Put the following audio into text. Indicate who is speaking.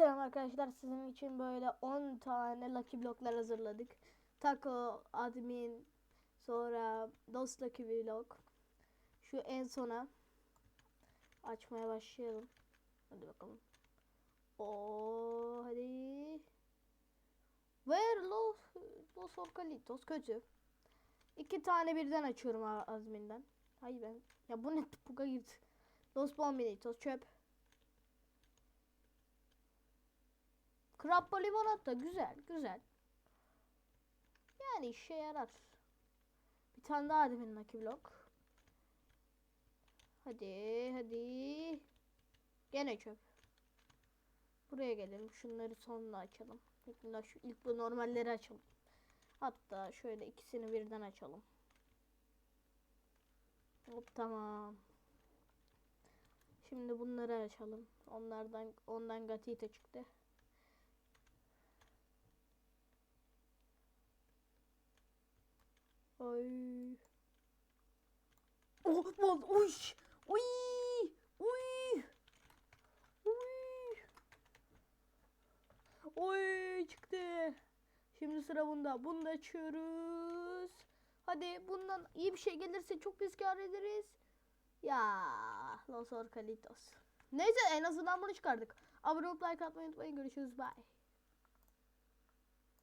Speaker 1: Selam arkadaşlar sizin için böyle 10 tane Lucky Block'lar hazırladık. Taco, Admin, sonra Dost Lucky Block. Şu en sona açmaya başlayalım. Hadi bakalım. Oo hadi. Where Los, Los Orcalitos kötü. İki tane birden açıyorum A- Admin'den. Hayır ben. Ya bu ne buga girdi. Los Bombinitos çöp. Krappa limonata güzel güzel. Yani işe yarar. Bir tane daha admin Lucky Block. Hadi hadi. Gene çöp. Buraya gelelim. Şunları sonra açalım. İlk, şu ilk bu normalleri açalım. Hatta şöyle ikisini birden açalım. Hop tamam. Şimdi bunları açalım. Onlardan ondan Gatita çıktı. Ay. Oh, lan, uy, uy, uy, uy, uy çıktı. Şimdi sıra bunda. Bunu da açıyoruz. Hadi bundan iyi bir şey gelirse çok biz kâr ederiz. Ya Los Orcalitos. Neyse en azından bunu çıkardık. Abone olup like atmayı unutmayın. Görüşürüz. Bye.